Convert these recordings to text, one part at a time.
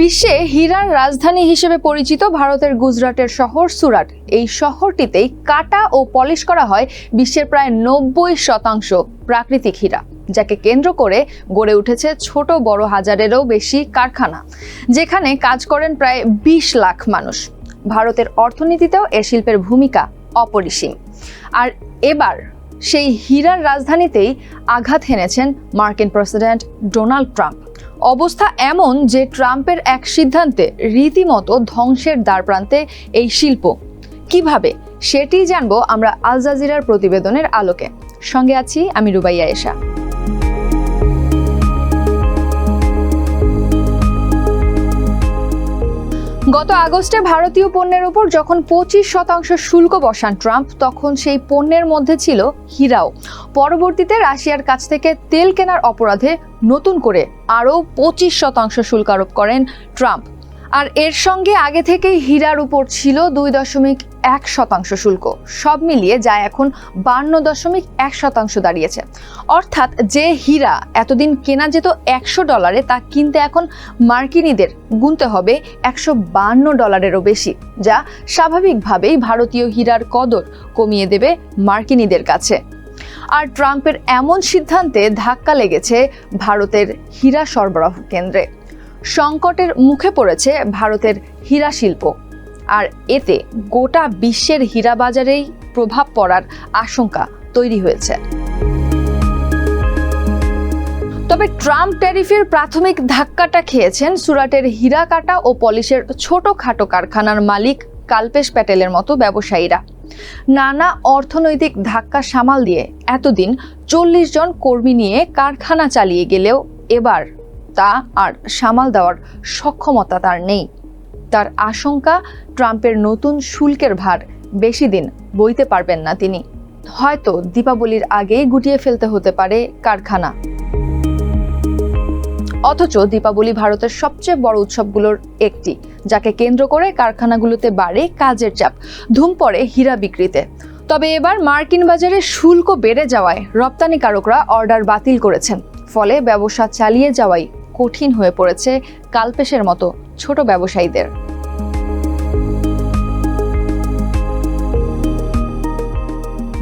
বিশ্বে হীরার রাজধানী হিসেবে পরিচিত ভারতের গুজরাটের শহর সুরাট। এই শহরটিতেই কাটা ও পলিশ করা হয় বিশ্বের প্রায় নব্বই শতাংশ প্রাকৃতিক হীরা, যাকে কেন্দ্র করে গড়ে উঠেছে ছোট বড় হাজারেরও বেশি কারখানা, যেখানে কাজ করেন প্রায় বিশ লাখ মানুষ। ভারতের অর্থনীতিতেও এ শিল্পের ভূমিকা অপরিসীম। আর এবার সেই হীরার রাজধানীতেই আঘাত হেনেছেন মার্কিন প্রেসিডেন্ট ডোনাল্ড ট্রাম্প। অবস্থা এমন যে ট্রাম্পের এক সিদ্ধান্তে রীতিমতো ধ্বংসের দ্বারপ্রান্তে এই শিল্প। কীভাবে? সেটি জানব আমরা আল জাজিরার প্রতিবেদনের আলোকে। সঙ্গে আছি আমি রুবাইয়া এশা। গত আগস্টে ভারতীয় পণ্যের উপর যখন পঁচিশ শতাংশ শুল্ক বসান ট্রাম্প, তখন সেই পণ্যের মধ্যে ছিল হীরাও। পরবর্তীতে রাশিয়ার কাছ থেকে তেল কেনার অপরাধে নতুন করে আরও পঁচিশ শতাংশ শুল্ক আরোপ করেন ট্রাম্প। আর এর সঙ্গে আগে থেকেই হীরার উপর ছিল দুই দশমিক এক শতাংশ শুল্ক। সব মিলিয়ে যা এখন বান্ন দশমিক এক শতাংশ দাঁড়িয়েছে। অর্থাৎ যে হীরা এতদিন কেনা যেত একশো ডলারে, তা কিনতে এখন মার্কিনীদের গুনতে হবে একশো বান্ন ডলারেরও বেশি, যা স্বাভাবিকভাবেই ভারতীয় হীরার কদর কমিয়ে দেবে মার্কিনীদের কাছে। আর ট্রাম্পের এমন সিদ্ধান্তে ধাক্কা লেগেছে ভারতের হীরা সরবরাহ কেন্দ্রে। সংকটের মুখে পড়েছে ভারতের হীরা শিল্প। আর এতে গোটা বিশ্বের হীরা বাজারেই প্রভাব পড়ার আশঙ্কা তৈরি হয়েছে। তবে ট্রাম্প ট্যারিফের প্রাথমিক ধাক্কাটা খেয়েছেন সুরাটের হীরা কাটা ও পলিশের ছোটখাটো কারখানার মালিক কাল্পেশ প্যাটেলের মতো ব্যবসায়ীরা। নানা অর্থনৈতিক ধাক্কা সামাল দিয়ে এতদিন চল্লিশ জন কর্মী নিয়ে কারখানা চালিয়ে গেলেও এবার তা আর সামাল দেওয়ার সক্ষমতা তার নেই। তার আশঙ্কা, ট্রাম্পের নতুন শুল্কের ভার বেশি দিন বইতে পারবেন না তিনি। হয়তো দীপাবলির আগেই গুটিয়ে ফেলতে হতে পারে কারখানা। অথচ দীপাবলি ভারতের সবচেয়ে বড় উৎসবগুলোর একটি, যাকে কেন্দ্র করে কারখানাগুলোতে বাড়ে কাজের চাপ, ধুম পড়ে হীরা বিক্রিতে। তবে এবার মার্কিন বাজারে শুল্ক বেড়ে যাওয়ায় রপ্তানিকারকরা অর্ডার বাতিল করেছেন, ফলে ব্যবসা চালিয়ে যাওয়াই কঠিন হয়ে পড়েছে কালপেশের মতো ছোট ব্যবসায়ীদের।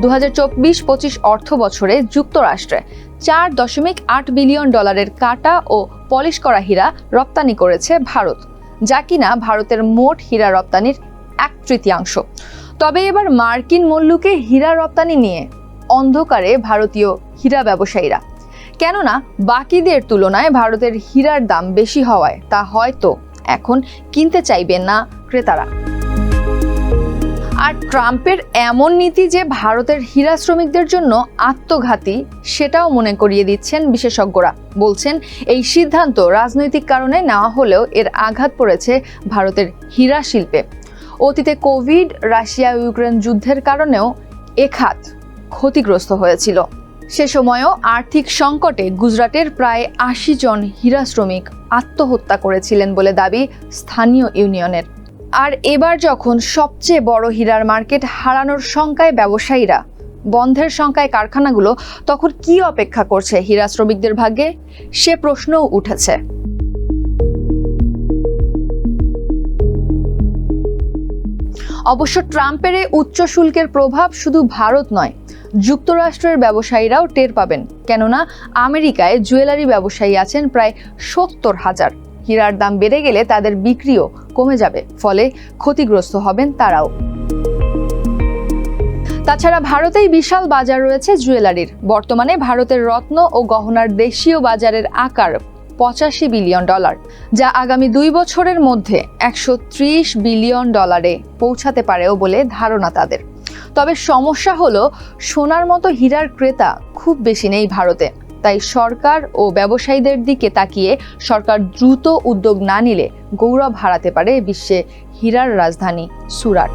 দু হাজার চব্বিশ পঁচিশ অর্থ বছরে যুক্তরাষ্ট্রে চার দশমিক আট বিলিয়ন ডলারের কাটা ও পলিশ করা হীরা রপ্তানি করেছে ভারত, যা কিনা ভারতের মোট হীরা রপ্তানির এক তৃতীয়াংশ। তবে এবার মার্কিন মূল্যকে হীরা রপ্তানি নিয়ে অন্ধকারে ভারতীয় হীরা ব্যবসায়ীরা কেননা বাকিদের তুলনায় ভারতের হীরার দাম বেশি হওয়ায় তা হয়তো এখন কিনতে চাইবেন না ক্রেতারা। আর ট্রাম্পের এমন নীতি যে ভারতের হীরা শ্রমিকদের জন্য আত্মঘাতী, সেটাও মনে করিয়ে দিচ্ছেন বিশেষজ্ঞরা। বলছেন, এই সিদ্ধান্ত রাজনৈতিক কারণে নেওয়া হলেও এর আঘাত পড়েছে ভারতের হীরা শিল্পে। অতীতে কোভিড, রাশিয়া ইউক্রেন যুদ্ধের কারণেও এ খাত ক্ষতিগ্রস্ত হয়েছিল। সে সময়ও আর্থিক সংকটে গুজরাটের প্রায় আশি জন হীরা শ্রমিক আত্মহত্যা করেছিলেন বলে দাবি স্থানীয় ইউনিয়নের। আর এবার যখন সবচেয়ে বড় হীরার মার্কেট হারানোর শঙ্কায় ব্যবসায়ীরা বন্ধের সংখ্যায় কারখানাগুলো, তখন কি অপেক্ষা করছে হীরা শ্রমিকদের ভাগ্যে? সে প্রশ্নও উঠেছে। অবশ্য ট্রাম্পের উচ্চ শুল্কের প্রভাব শুধু ভারত নয়, যুক্তরাষ্ট্রের ব্যবসায়ীরাও টের পাবেন। কেননা, আমেরিকায় জুয়েলারি ব্যবসায়ী আছেন প্রায় সত্তর হাজার। হীরার দাম বেড়ে গেলে তাদের বিক্রিও কমে যাবে, ফলে ক্ষতিগ্রস্ত হবেন তারাও। তাছাড়া ভারতেই বিশাল বাজার রয়েছে জুয়েলারির। বর্তমানে ভারতের রত্ন ও গহনার দেশীয় বাজারের আকার পঁচাশি বিলিয়ন ডলার, যা আগামী দুই বছরের মধ্যে একশো ত্রিশ বিলিয়ন ডলারে পৌঁছাতে পারেও বলে ধারণা তাদের। তবে সমস্যা হলো, সোনার মতো হীরার ক্রেতা খুব বেশি নেই ভারতে। তাই সরকার ও ব্যবসায়ীদের দিকে তাকিয়ে সরকার দ্রুত উদ্যোগ না নিলে গৌরব হারাতে পারে বিশ্বে হীরার রাজধানী সুরাট।